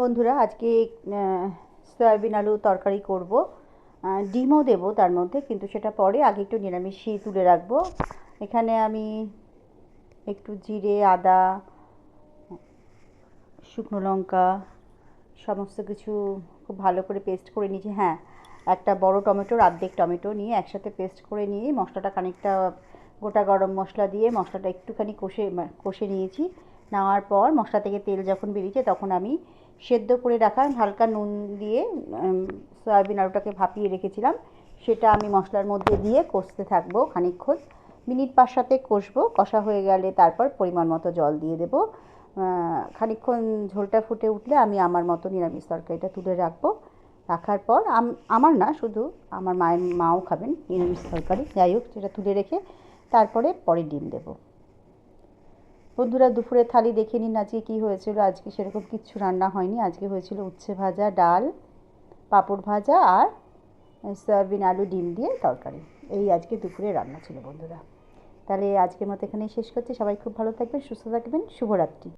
বন্ধুরা, আজকে সয়াবিন আলু তরকারি করব। ডিমও দেবো তার মধ্যে, কিন্তু সেটা পরে আগে একটু নিরামিষই তুলে রাখব। এখানে আমি একটু জিরে, আদা, শুকনো লঙ্কা, সমস্ত কিছু খুব ভালো করে পেস্ট করে নিয়েছি। হ্যাঁ একটা বড় টমেটোর অর্ধেক টমেটো নিয়ে একসাথে পেস্ট করে নিয়ে মশলাটা খানিকটা গোটা গরম মশলা দিয়ে মশলাটা একটুখানি কষে কষে নিয়েছি। নেওয়ার পর মশলা থেকে তেল যখন বেরিয়েছে তখন আমি সেদ্ধ করে রাখা হালকা নুন দিয়ে সয়াবিন আলুটাকে ভাপিয়ে রেখেছিলাম। সেটা আমি মশলার মধ্যে দিয়ে কষতে থাকব খানিকক্ষণ। মিনিট পাঁচ সাথে কষবো, কষা হয়ে গেলে তারপর পরিমাণ মতো জল দিয়ে দেবো। খানিকক্ষণ ঝোলটা ফুটে উঠলে আমি আমার মতো নিরামিষ তরকারিটা তুলে রাখব। রাখার পর আম- আমার না, শুধু আমার মায়ের, মাও খাবেন নিরামিষ তরকারি। যাই হোক, সেটা তুলে রেখে তারপরে পরে ডিম দেবো। বন্ধুরা, দুপুরে থালি দেখে নিন আজকে কী হয়েছিল। আজকে সেরকম কিচ্ছু রান্না হয়নি। আজকে হয়েছিল উচ্ছে ভাজা, ডাল, পাঁপড় ভাজা আর সয়াবিন আলু, ডিম দিয়ে তরকারি। এই আজকে দুপুরে রান্না ছিল বন্ধুরা। তাহলে আজকের মতো এখানেই শেষ করছি। সবাই খুব ভালো থাকবেন, সুস্থ থাকবেন। শুভরাত্রি।